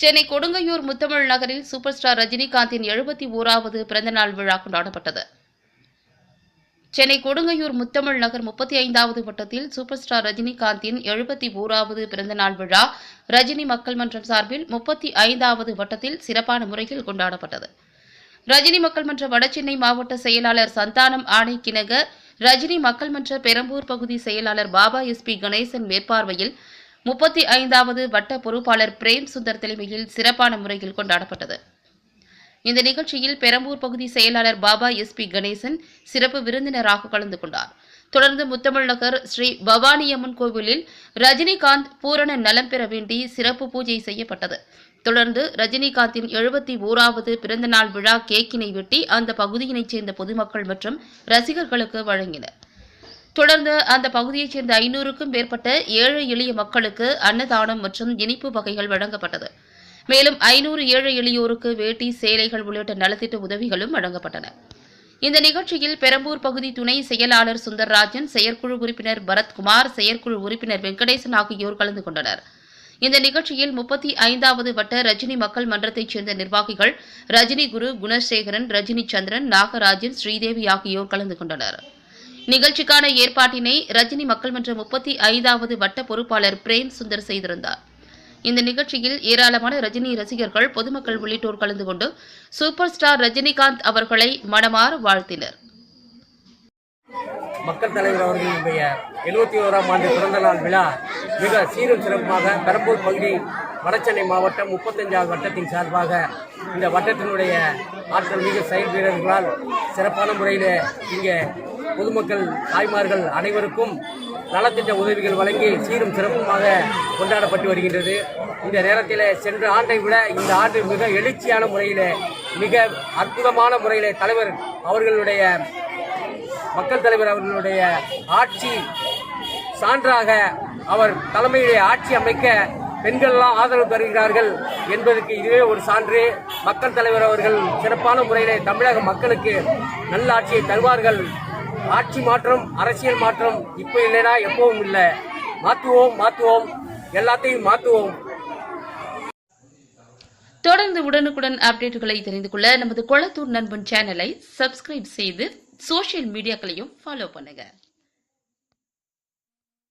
சென்னை கொடுங்கையூர் முத்தமிழ் நகரில் super star ரஜினிகாந்தின் எழுபத்தி ஓராவது பிறந்தநாள் விழா கொண்டாடப்பட்டது. சென்னை கொடுங்கையூர் முத்தமிழ் நகர் முப்பத்தி ஐந்தாவது வட்டத்தில் சூப்பர் ஸ்டார் ரஜினிகாந்தின் எழுபத்தி ஓராவது பிறந்தநாள் விழா ரஜினி மக்கள் மன்றம் சார்பில் முப்பத்தி ஐந்தாவது வட்டத்தில் சிறப்பான முறையில் கொண்டாடப்பட்டது. ரஜினி மக்கள் மன்ற வடசென்னை மாவட்ட செயலாளர் சந்தானம் ஆணைக்கிணங்க ரஜினி மக்கள் மன்ற பெரம்பூர் பகுதி செயலாளர் பாபா எஸ் பி கணேசன் மேற்பார்வையில் முப்பத்தி ஐந்தாவது வட்ட பொறுப்பாளர் பிரேம் சுந்தர் தலைமையில் சிறப்பான முறையில் கொண்டாடப்பட்டது. இந்த நிகழ்ச்சியில் பெரம்பூர் பகுதி செயலாளர் பாபா எஸ்பி கணேசன் சிறப்பு விருந்தினராக கலந்து கொண்டார். தொடர்ந்து முத்தமிழ் நகர் ஸ்ரீ பவானியம்மன் கோவிலில் ரஜினிகாந்த் பூரண நலம் பெற வேண்டி சிறப்பு பூஜை செய்யப்பட்டது. தொடர்ந்து ரஜினிகாந்தின் எழுபத்தி ஓராவது பிறந்தநாள் விழா கேக்கினை வெட்டி அந்த பகுதியினைச் சேர்ந்த பொதுமக்கள் மற்றும் ரசிகர்களுக்கு வழங்கினர். தொடர்ந்து அந்த பகுதியைச் சேர்ந்த ஐநூறுக்கும் மேற்பட்ட ஏழை எளிய மக்களுக்கு அன்னதானம் மற்றும் இனிப்பு வகைகள் வழங்கப்பட்டது. மேலும் ஐநூறு ஏழை எளியோருக்கு வேட்டி சேலைகள் உள்ளிட்ட நலத்திட்ட உதவிகளும் வழங்கப்பட்டன. இந்த நிகழ்ச்சியில் பெரம்பூர் பகுதி துணை செயலாளர் சுந்தர்ராஜன் செயற்குழு உறுப்பினர் பரத்குமார் செயற்குழு உறுப்பினர் வெங்கடேசன் ஆகியோர் கலந்து கொண்டனர். இந்த நிகழ்ச்சியில் முப்பத்தி ஐந்தாவது வட்ட ரஜினி மக்கள் மன்றத்தைச் சேர்ந்த நிர்வாகிகள் ரஜினி குரு குணசேகரன் ரஜினி சந்திரன் நாகராஜன் ஸ்ரீதேவி ஆகியோர் கலந்து கொண்டனர். நிகழ்ச்சிக்கான ஏற்பாட்டினை ரஜினி மக்கள் மன்ற முப்பத்தி ஐந்தாவது வட்ட பொறுப்பாளர் பிரேம் சுந்தர் செய்திருந்தார். இந்த நிகழ்ச்சியில் ஏராளமான ரஜினி ரசிகர்கள் பொதுமக்கள் உள்ளிட்டோர் கலந்து கொண்டு சூப்பர் ஸ்டார் ரஜினிகாந்த் அவர்களை மனமாற வாழ்த்தினர். மக்கள் தலைவர் அவர்களுடைய எழுபத்தி ஓராம் ஆண்டு பிறந்த நாள் விழா மிக சீரும் சிறப்பாக பெரம்பூர் பகுதி வடசென்னை மாவட்டம் முப்பத்தஞ்சாவது வட்டத்தின் சார்பாக இந்த வட்டத்தினுடைய ஆற்றல் மிக செயல் வீரர்களால் சிறப்பான முறையில் இங்கே பொதுமக்கள் தாய்மார்கள் அனைவருக்கும் நலத்திட்ட உதவிகள் வழங்கி சீரும் சிறப்புமாக கொண்டாடப்பட்டு வருகின்றது. இந்த நேரத்தில் சென்ற ஆண்டை விட இந்த ஆண்டு மிக எழுச்சியான முறையில் மிக அற்புதமான முறையில் தலைவர் அவர்களுடைய மக்கள் தலைவர் அவர்களுடைய ஆட்சி சான்றாக அவர் தலைமையிலே ஆட்சி அமைக்க பெண்கள்லாம் ஆதரவு தருகிறார்கள் என்பதற்கு இதுவே ஒரு சான்று. மக்கள் தலைவர் அவர்கள் சிறப்பான முறையிலே தமிழக மக்களுக்கு நல்ல ஆட்சியை தருவார்கள். ஆட்சி மாற்றம் அரசியல் மாற்றம் இப்போ இல்லைனா எப்பவும் இல்லை. மாற்றுவோம் மாற்றுவோம். எல்லாத்தையும் மாற்றுவோம். தொடர்ந்து உடனுக்குடன் அப்டேட்டுகளை தெரிந்து கொள்ள நமது கொளத்தூர் நண்பன் சேனலை சப்ஸ்கிரைப் செய்து சோஷியல் மீடியாக்களையும் ஃபாலோ பண்ணுங்க.